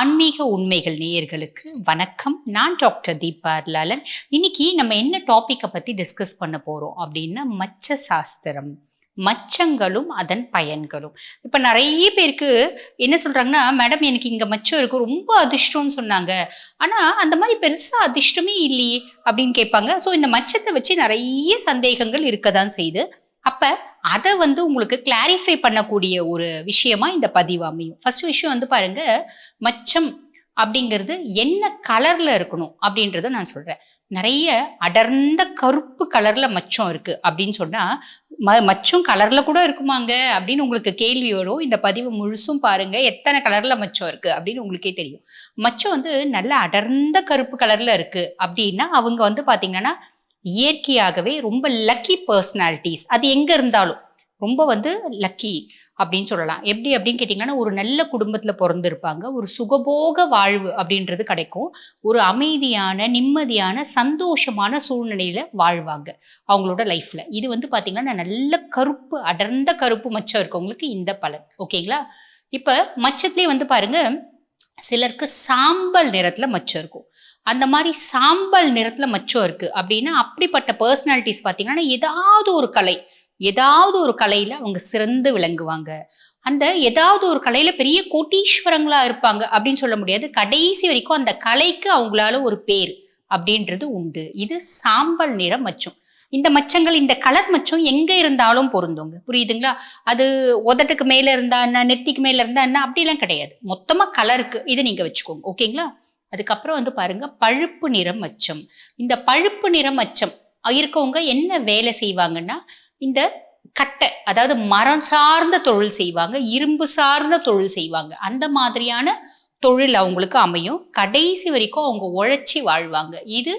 ஆன்மீக உண்மைகள் நேயர்களுக்கு வணக்கம். நான் டாக்டர் தீபா லாலன் இன்னைக்கு நம்ம என்ன டாப்பிக்கை பத்தி டிஸ்கஸ் பண்ண போறோம் அப்படின்னா மச்ச சாஸ்திரம். மச்சங்களும் அதன் பயன்களும். இப்ப நிறைய பேருக்கு என்ன சொல்றாங்கன்னா மேடம் எனக்கு இங்க மச்சம் இருக்கு ரொம்ப அதிர்ஷ்டம்னு சொன்னாங்க. ஆனா அந்த மாதிரி பெருசா அதிர்ஷ்டமே இல்லையே அப்படின்னு கேட்பாங்க. ஸோ இந்த மச்சத்தை வச்சு நிறைய சந்தேகங்கள் இருக்கதான் செய்யுது. அப்ப அதை வந்து உங்களுக்கு கிளாரிஃபை பண்ணக்கூடிய ஒரு விஷயமா இந்த பதிவு அமையும். ஃபர்ஸ்ட் விஷயம் வந்து பாருங்க மச்சம் அப்படிங்கிறது என்ன கலர்ல இருக்கணும் அப்படின்றத நான் சொல்றேன். நிறைய அடர்ந்த கருப்பு கலர்ல மச்சம் இருக்கு அப்படின்னு சொன்னா ம மச்சம் கலர்ல கூட இருக்குமாங்க அப்படின்னு உங்களுக்கு கேள்வி வரும். இந்த பதிவு முழுசும் பாருங்க எத்தனை கலர்ல மச்சம் இருக்கு அப்படின்னு உங்களுக்கே தெரியும். மச்சம் வந்து நல்ல அடர்ந்த கருப்பு கலர்ல இருக்கு அப்படின்னா அவங்க வந்து பாத்தீங்கன்னா இயற்கையாகவே ரொம்ப லக்கி பர்சனாலிட்டிஸ் அது எங்கே இருந்தாலும் ரொம்ப வந்து லக்கி அப்படின்னு சொல்லலாம். எப்படி அப்படின்னு கேட்டிங்கன்னா ஒரு நல்ல குடும்பத்தில் பிறந்திருப்பாங்க. ஒரு சுகபோக வாழ்வு அப்படின்றது கிடைக்கும். ஒரு அமைதியான நிம்மதியான சந்தோஷமான சூழ்நிலையில் வாழ்வாங்க அவங்களோட லைஃப்பில் இது வந்து பார்த்திங்கன்னா நல்ல கருப்பு அடர்ந்த கருப்பு மச்சம் இருக்கவங்களுக்கு இந்த பலன். ஓகேங்களா இப்போ மச்சத்துலேயே வந்து பாருங்கள் சிலருக்கு சாம்பல் நிறத்தில் மச்சம் இருக்கும். அந்த மாதிரி சாம்பல் நிறத்துல மச்சம் இருக்கு. அப்படின்னா அப்படிப்பட்ட பர்சனாலிட்டிஸ் பார்த்தீங்கன்னா ஏதாவது ஒரு கலை ஏதாவது ஒரு கலையில அவங்க சிறந்து விளங்குவாங்க. அந்த ஏதாவது ஒரு கலையில பெரிய கோட்டீஸ்வரங்களா இருப்பாங்க அப்படின்னு சொல்ல முடியாது. கடைசி வரைக்கும் அந்த கலைக்கு அவங்களால ஒரு பேர் அப்படின்றது உண்டு. இது சாம்பல் நிற மச்சம். இந்த மச்சங்கள் இந்த கலர் மச்சம் எங்க இருந்தாலும் பொருந்தோங்க. புரியுதுங்களா? அது உதட்டுக்கு மேல இருந்தா என்ன நெத்திக்கு மேல இருந்தா என்ன? அப்படிலாம் கிடையாது. மொத்தமா கலருக்கு இது நீங்க வச்சுக்கோங்க. ஓகேங்களா? அதுக்கப்புறம் வந்து பாருங்க பழுப்பு நிறம் அச்சம். இந்த பழுப்பு நிறம் அச்சம் இருக்கவங்க என்ன வேலை செய்வாங்கன்னா இந்த கட்டை அதாவது மரம் சார்ந்த தொழில் செய்வாங்க இரும்பு சார்ந்த தொழில் செய்வாங்க. அந்த மாதிரியான தொழில் அவங்களுக்கு அமையும். கடைசி வரைக்கும் அவங்க உழைச்சி வாழ்வாங்க. இது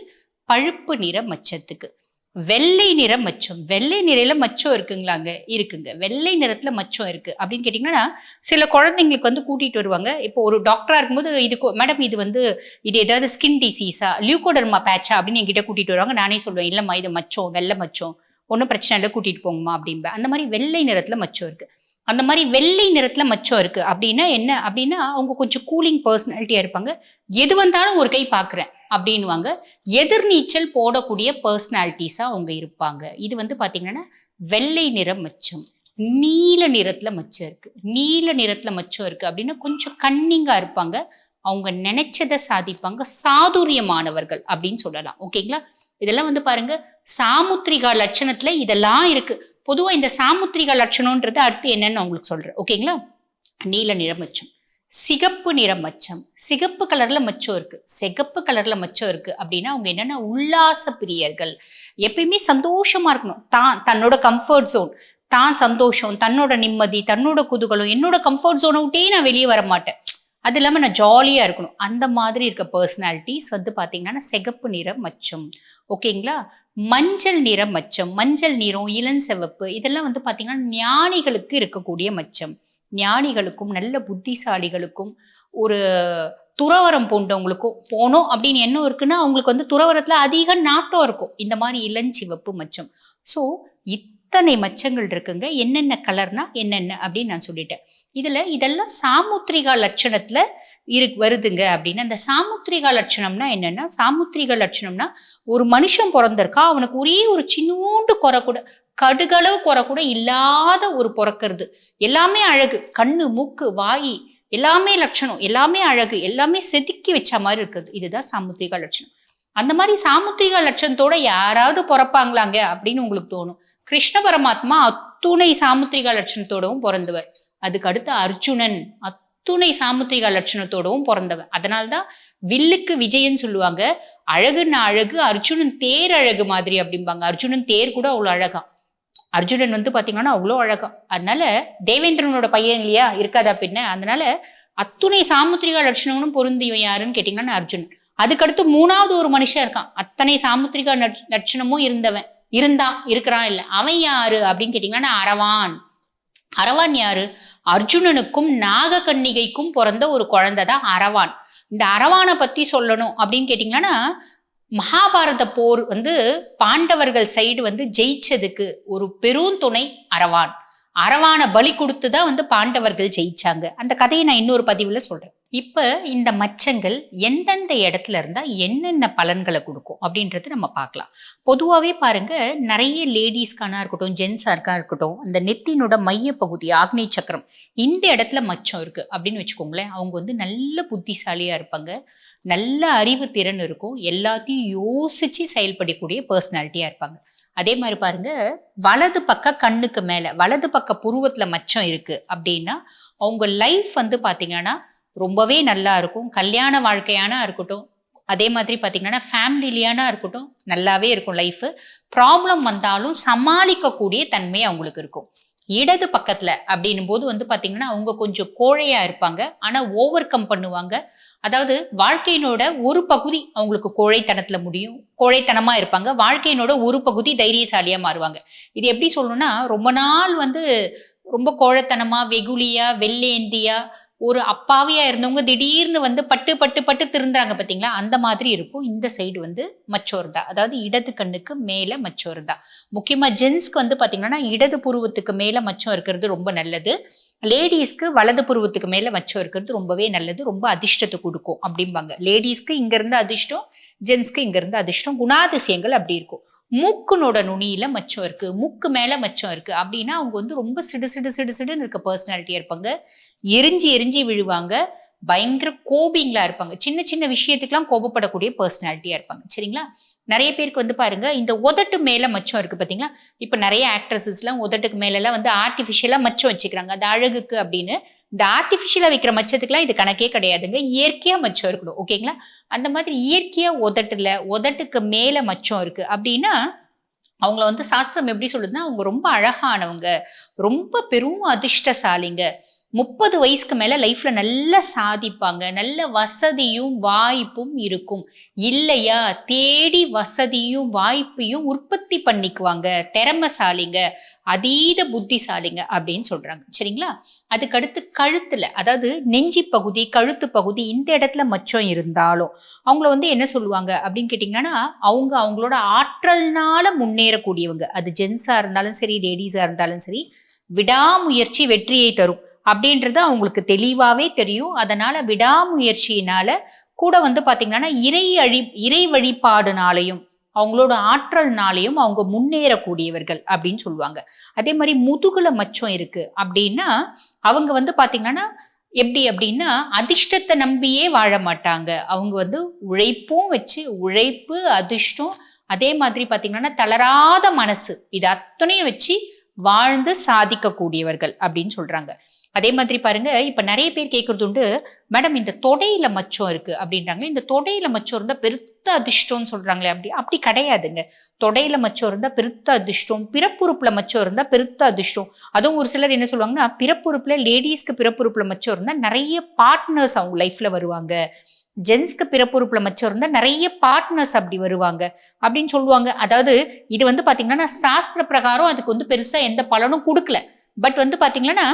பழுப்பு நிற மச்சத்துக்கு வெள்ளை நிற மச்சம். வெள்ளை நிறையில மச்சம் இருக்குங்களாங்க? இருக்குங்க. வெள்ளை நிறத்துல மச்சம் இருக்கு. அப்படின்னு கேட்டிங்கன்னா சில குழந்தைங்களுக்கு வந்து கூட்டிட்டு வருவாங்க. இப்போ ஒரு டாக்டரா இருக்கும்போது இது மேடம் இது வந்து இது ஏதாவது ஸ்கின் டிசீஸா லியூகோடர்மா பேச்சா அப்படின்னு என்கிட்ட கூட்டிட்டு வருவாங்க. நானே சொல்லுவேன் இல்லம்மா இது மச்சம் வெள்ளை மச்சம். ஒன்றும் பிரச்சனை இல்லை கூட்டிட்டு போங்கம்மா அப்படின்பேன் அந்த மாதிரி வெள்ளை நிறத்துல மச்சம் இருக்கு. அந்த மாதிரி வெள்ளை நிறத்துல மச்சம் இருக்கு அப்படின்னா என்ன? அப்படின்னா அவங்க கொஞ்சம் கூலிங் பர்சனாலிட்டியா இருப்பாங்க. எது வந்தாலும் ஒரு கை பாக்குறேன் அப்படின்வாங்க எதிர்நீச்சல் போடக்கூடிய பர்சனாலிட்டிஸாக அவங்க இருப்பாங்க. இது வந்து பார்த்திங்கன்னா வெள்ளை நிறம் மச்சம். நீல நிறத்தில் மச்சம் இருக்குது நீல நிறத்தில் மச்சம் இருக்குது அப்படின்னா கொஞ்சம் கன்னிங்காக இருப்பாங்க. அவங்க நினைச்சதை சாதிப்பாங்க. சாதுரியமானவர்கள் அப்படின்னு சொல்லலாம். ஓகேங்களா இதெல்லாம் வந்து பாருங்க சாமுத்திரிகா லட்சணத்துல இதெல்லாம் இருக்கு. பொதுவாக இந்த சாமுத்திரிகா லட்சணம்ன்றது அடுத்து என்னன்னு உங்களுக்கு சொல்றேன். ஓகேங்களா நீல நிறமச்சம் சிகப்பு நிற மச்சம். சிகப்பு கலர்ல மச்சம் இருக்கு. சிகப்பு கலர்ல மச்சம் இருக்கு அப்படின்னா அவங்க என்னன்னா உல்லாச பிரியர்கள். எப்பயுமே சந்தோஷமா இருக்கணும். தான் தன்னோட கம்ஃபர்ட் ஜோன் தான் சந்தோஷம் தன்னோட நிம்மதி தன்னோட குதூகலம் என்னோட கம்ஃபர்ட் ஜோனை விட்டே நான் வெளியே வர மாட்டேன். அது இல்லாமல் நான் ஜாலியாக இருக்கணும். அந்த மாதிரி இருக்க பர்சனாலிட்டிஸ் வந்து பார்த்தீங்கன்னா சிகப்பு நிற மச்சம். ஓகேங்களா மஞ்சள் நிற மச்சம். மஞ்சள் நிறம் இளஞ்சிவப்பு இதெல்லாம் வந்து பார்த்தீங்கன்னா ஞானிகளுக்கு இருக்கக்கூடிய மச்சம். ஞானிகளுக்கும் நல்ல புத்திசாலிகளுக்கும் ஒரு துறவரம் போன்றவங்களுக்கும் போனோம் அப்படின்னு என்ன இருக்குன்னா அவங்களுக்கு வந்து துறவரத்துல அதிக நாட்டம் இருக்கும். இந்த மாதிரி இளஞ்சிவப்பு மச்சம். ஸோ இத்தனை மச்சங்கள் இருக்குங்க. என்னென்ன கலர்னா என்னென்ன அப்படின்னு நான் சொல்லிட்டேன். இதுல இதெல்லாம் சாமுத்திரிகா லட்சணத்துல இரு வருதுங்க அப்படின்னு. அந்த சாமுத்திரிகா லட்சணம்னா என்னன்னா சாமுத்திரிகா லட்சணம்னா ஒரு மனுஷன் பிறந்திருக்கா அவனுக்கு ஒரே ஒரு சின்னூண்டு குறை கூட கடுகளவு குறை கூட இல்லாத ஒரு பிறக்கிறது. எல்லாமே அழகு. கண்ணு மூக்கு வாய் எல்லாமே லட்சணம் எல்லாமே அழகு எல்லாமே செதுக்கி வச்ச மாதிரி இருக்குது இதுதான் சாமுத்திரிகா லட்சணம். அந்த மாதிரி சாமுத்திரிகா லட்சணத்தோட யாராவது பிறப்பாங்களாங்க அப்படின்னு உங்களுக்கு தோணும். கிருஷ்ண பரமாத்மா அத்துணை சாமுத்திரிகா லட்சணத்தோடவும் பிறந்தவர். அதுக்கு அடுத்து அர்ஜுனன் அத்துணை சாமுத்திரிகா லட்சணத்தோடவும் பிறந்தவர். அதனால்தான் வில்லுக்கு விஜயன்னு சொல்லுவாங்க. அழகுன்னா அழகு அர்ஜுனன் தேர் அழகு மாதிரி அப்படிம்பாங்க. அர்ஜுனன் தேர் கூட அவ்வளோ அழகா. அர்ஜுனன் வந்து பார்த்தீங்கன்னா அவ்வளோ அழகா அதனால தேவேந்திரனோட பையன் இல்லையா இருக்காதா பின்ன அதனால அத்துணை சாமுத்திரிகா லட்சணங்களும் பொருந்தியவன் யாருன்னு கேட்டீங்கன்னா அர்ஜுன் அதுக்கடுத்து மூணாவது ஒரு மனுஷன் இருக்கான். அத்தனை சாமுத்திரிகா லட்சணமும் இருந்தவன் இருந்தான் இருக்கிறான் இல்லை. அவன் யாரு அப்படின்னு கேட்டீங்கன்னா அரவான் அரவான் யாரு? அர்ஜுனனுக்கும் நாகக்கன்னிகைக்கும் பிறந்த ஒரு குழந்தை தான் அரவான் இந்த அரவானை பத்தி சொல்லணும் அப்படின்னு கேட்டீங்கன்னா மகாபாரத போர் வந்து பாண்டவர்கள் சைடு வந்து ஜெயிச்சதுக்கு ஒரு பெருந்துணை அரவான். அரவான பலி கொடுத்து தான் வந்து பாண்டவர்கள் ஜெயிச்சாங்க. அந்த கதையை நான் இன்னொரு பதிவுல சொல்றேன். இப்போ இந்த மச்சங்கள் எந்தெந்த இடத்துல இருந்தால் என்னென்ன பலன்களை கொடுக்கும் அப்படின்றது நம்ம பார்க்கலாம். பொதுவாகவே பாருங்க நிறைய லேடிஸ்க்கானா இருக்கட்டும் ஜென்ஸாருக்கா இருக்கட்டும் அந்த நெத்தினோட மைய பகுதி ஆக்னி சக்கரம் இந்த இடத்துல மச்சம் இருக்கு. அப்படின்னு வச்சுக்கோங்களேன் அவங்க வந்து நல்ல புத்திசாலியாக இருப்பாங்க. நல்ல அறிவு திறன் இருக்கும். எல்லாத்தையும் யோசிச்சு செயல்படக்கூடிய பர்சனாலிட்டியா இருப்பாங்க. அதே மாதிரி பாருங்க வலது பக்க கண்ணுக்கு மேலே வலது பக்க புருவத்தில் மச்சம் இருக்கு அப்படின்னா அவங்க லைஃப் வந்து பாத்தீங்கன்னா ரொம்பவே நல்லா இருக்கும். கல்யாண வாழ்க்கையானா இருக்கட்டும் அதே மாதிரி பார்த்தீங்கன்னா ஃபேமிலியான இருக்கட்டும் நல்லாவே இருக்கும் லைஃப் ப்ராப்ளம் வந்தாலும் சமாளிக்கக்கூடிய தன்மை அவங்களுக்கு இருக்கும். இடது பக்கத்துல அப்படின்னும் போது வந்து பாத்தீங்கன்னா அவங்க கொஞ்சம் கோழையா இருப்பாங்க. ஆனா ஓவர் கம் பண்ணுவாங்க. அதாவது வாழ்க்கையினோட ஒரு பகுதி அவங்களுக்கு கோழைத்தனத்துல முடியும். கோழைத்தனமா இருப்பாங்க. வாழ்க்கையினோட ஒரு பகுதி தைரியசாலியா மாறுவாங்க. இது எப்படி சொல்லணும்னா ரொம்ப நாள் வந்து ரொம்ப கோழைத்தனமா வெகுளியா வெள்ளேந்தியா ஒரு அப்பாவியா இருந்தவங்க திடீர்னு வந்து பட்டு பட்டு பட்டு திருந்தாங்க பார்த்தீங்களா அந்த மாதிரி இருக்கும். இந்த சைடு வந்து மச்சோர்தா அதாவது இடது கண்ணுக்கு மேலே மச்சோர்தா முக்கியமாக ஜென்ஸ்க்கு வந்து பார்த்தீங்கன்னா இடது புருவத்துக்கு மேலே மச்சம் இருக்கிறது ரொம்ப நல்லது. லேடிஸ்க்கு வலது புருவத்துக்கு மேலே மச்சம் இருக்கிறது ரொம்பவே நல்லது. ரொம்ப அதிர்ஷ்டத்தை கொடுக்கும் அப்படிம்பாங்க. லேடிஸ்க்கு இங்கேருந்து அதிர்ஷ்டம் ஜென்ஸ்க்கு இங்கேருந்து அதிர்ஷ்டம். குணாதிசயங்கள் அப்படி இருக்கும். மூக்குனோட நுனியில மச்சம் இருக்கு மூக்கு மேல மச்சம் இருக்கு அப்படின்னா அவங்க வந்து ரொம்ப சிடு சிடு சிடு சிடுன்னு இருக்க பர்சனாலிட்டியா இருப்பாங்க. எரிஞ்சு எரிஞ்சு விழுவாங்க. பயங்கர கோபிங்களா இருப்பாங்க. சின்ன சின்ன விஷயத்துக்கெல்லாம் கோபப்படக்கூடிய பர்சனாலிட்டியா இருப்பாங்க. சரிங்களா? நிறைய பேருக்கு வந்து பாருங்க இந்த உதட்டு மேல மச்சம் இருக்கு பாத்தீங்களா? இப்ப நிறைய ஆக்ட்ரஸஸ்லாம் உதட்டுக்கு மேல எல்லாம் வந்து ஆர்டிபிஷியலா மச்சம் வச்சுக்கிறாங்க. அது அழகுக்கு அப்படின்னு இந்த ஆர்டிபிஷியலா வைக்கிற மச்சத்துக்குலாம் இது கணக்கே கிடையாதுங்க. இயற்கையா மச்சம் இருக்கணும். ஓகேங்களா அந்த மாதிரி இயற்கையா உதட்டுல உதட்டுக்கு மேல மச்சம் இருக்கு. அப்படின்னா அவங்கள வந்து சாஸ்திரம் எப்படி சொல்லுதுன்னா அவங்க ரொம்ப அழகானவங்க. ரொம்ப பெரும் அதிர்ஷ்டசாலிங்க. முப்பது வயசுக்கு மேல லைஃப்ல நல்லா சாதிப்பாங்க. நல்ல வசதியும் வாய்ப்பும் இருக்கும். இல்லையா? தேடி வசதியும் வாய்ப்பையும் உற்பத்தி பண்ணிக்குவாங்க. திறமசாலிங்க அதீத புத்திசாலிங்க அப்படின்னு சொல்றாங்க. சரிங்களா? அதுக்கடுத்து கழுத்துல அதாவது நெஞ்சி பகுதி கழுத்து பகுதி இந்த இடத்துல மச்சம் இருந்தாலும் அவங்கள வந்து என்ன சொல்லுவாங்க அப்படின்னு கேட்டிங்கன்னா அவங்க அவங்களோட ஆற்றல்னால முன்னேறக்கூடியவங்க. அது ஜென்ஸா இருந்தாலும் சரி லேடிஸா இருந்தாலும் சரி விடாமுயற்சி வெற்றியை தரும். அப்படின்றது அவங்களுக்கு தெளிவாகவே தெரியும். அதனால விடாமுயற்சியினால கூட வந்து பார்த்தீங்கன்னா இறை அழி இறை வழிபாடுனாலையும் அவங்களோட ஆற்றல்னாலையும் அவங்க முன்னேறக்கூடியவர்கள் அப்படின்னு சொல்லுவாங்க. அதே மாதிரி முதுகுல மச்சம் இருக்கு அப்படின்னா அவங்க வந்து பார்த்தீங்கன்னா எப்படி அப்படின்னா அதிர்ஷ்டத்தை நம்பியே வாழ மாட்டாங்க. அவங்க வந்து உழைப்பும் வச்சு உழைப்பு அதிர்ஷ்டம் அதே மாதிரி பார்த்தீங்கன்னா தளராத மனசு இது அத்தனையும் வச்சு வாழ்ந்து சாதிக்கக்கூடியவர்கள் அப்படின்னு சொல்றாங்க. அதே மாதிரி பாருங்க இப்ப நிறைய பேர் கேட்கறது உண்டு மேடம் இந்த தொடையில மச்சம் இருக்கு அப்படின்றாங்க. இந்த தொடையில மச்சம் இருந்தா பெருத்த அதிர்ஷ்டம்னு சொல்றாங்களே அப்படி அப்படி கிடையாதுங்க. தொடையில மச்சம் இருந்தா பெருத்த அதிர்ஷ்டம் பிறப்புறுப்புல மச்சம் இருந்தா பெருத்த அதிர்ஷ்டம். அதுவும் ஒரு சிலர் என்ன சொல்லுவாங்கன்னா பிறப்புறுப்புல லேடிஸ்க்கு பிறப்புறுப்புல மச்சம் இருந்தா நிறைய பார்ட்னர்ஸ் அவங்க லைஃப்ல வருவாங்க. ஜென்ஸ்க்கு பிறப்புறுப்புல மச்சம் இருந்தா நிறைய பார்ட்னர்ஸ் அப்படி வருவாங்க அப்படின்னு சொல்லுவாங்க. அதாவது இது வந்து பாத்தீங்கன்னா சாஸ்திர பிரகாரம் அதுக்கு வந்து பெருசா எந்த பலனும் கொடுக்கல. பட் வந்து பாத்தீங்கன்னா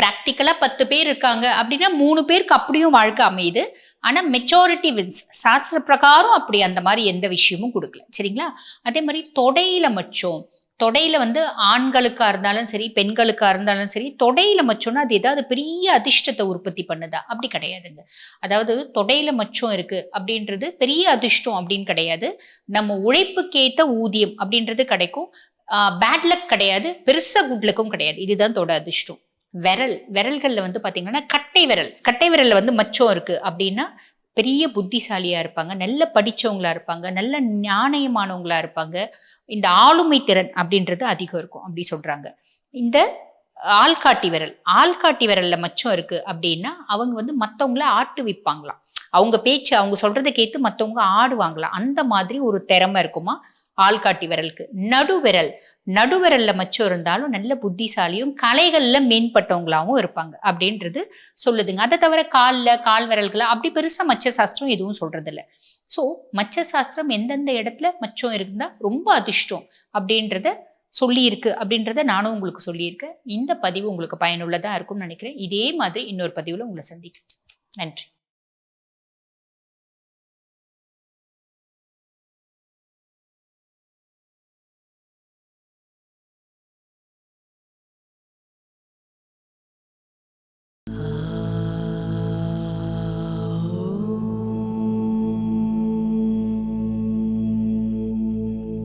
ப்ராக்டிக்கலாக பத்து பேர் இருக்காங்க. அப்படின்னா மூணு பேருக்கு அப்படியும் வாழ்க்கை அமையுது. ஆனால் மெச்சாரிட்டி வின்ஸ் சாஸ்திர பிரகாரம் அப்படி அந்த மாதிரி எந்த விஷயமும் கொடுக்கல. சரிங்களா? அதே மாதிரி தொடையில மச்சம். தொடையில வந்து ஆண்களுக்கா இருந்தாலும் சரி பெண்களுக்கா இருந்தாலும் சரி தொடையில மச்சம்னா அது ஏதாவது பெரிய அதிர்ஷ்டத்தை உற்பத்தி பண்ணுதா? அப்படி கிடையாதுங்க. அதாவது தொடையில மச்சம் இருக்கு அப்படின்றது பெரிய அதிர்ஷ்டம் அப்படின்னு கிடையாது. நம்ம உழைப்புக்கேத்த ஊதியம் அப்படின்றது கிடைக்கும். பேட் லக் கிடையாது. பெருசா குட் லக்கும் கிடையாது. இதுதான் தொட அதிர்ஷ்டம். விரல் விரல்களில் வந்து பார்த்தீங்கன்னா கட்டை விரல் கட்டை விரலில் வந்து மச்சம் இருக்குது அப்படின்னா பெரிய புத்திசாலியாக இருப்பாங்க நல்ல படித்தவங்களா இருப்பாங்க நல்ல ஞானயமானவங்களா இருப்பாங்க. இந்த ஆளுமை திறன் அப்படின்றது அதிகம் இருக்கும் அப்படி சொல்கிறாங்க இந்த ஆள்காட்டி விரல் ஆள்காட்டி விரலில் மச்சம் இருக்குது அப்படின்னா அவங்க வந்து மற்றவங்கள ஆட்டு விற்பாங்களாம் அவங்க பேச்சு அவங்க சொல்கிறத கேட்டு மற்றவங்க ஆடுவாங்களாம். அந்த மாதிரி ஒரு திறமை இருக்குமா? ஆள்காட்டி விரலுக்கு. நடுவிரல் நடுவரல்ல மச்சம் இருந்தாலும் நல்ல புத்திசாலியும் கலைகளில் மேம்பட்டவங்களாகவும் இருப்பாங்க. அப்படின்றது சொல்லுதுங்க. அதை தவிர காலில் கால் விரல்களை அப்படி பெருசாக மச்ச சாஸ்திரம் எதுவும் சொல்றது இல்லை ஸோ மச்ச சாஸ்திரம் எந்தெந்த இடத்துல மச்சம் இருந்தால் ரொம்ப அதிர்ஷ்டம் அப்படின்றத சொல்லியிருக்கு. அப்படின்றத நானும் உங்களுக்கு சொல்லியிருக்கேன். இந்த பதிவு உங்களுக்கு பயனுள்ளதாக இருக்கும்னு நினைக்கிறேன். இதே மாதிரி இன்னொரு பதிவில் உங்களை சந்திக்கிறேன். நன்றி.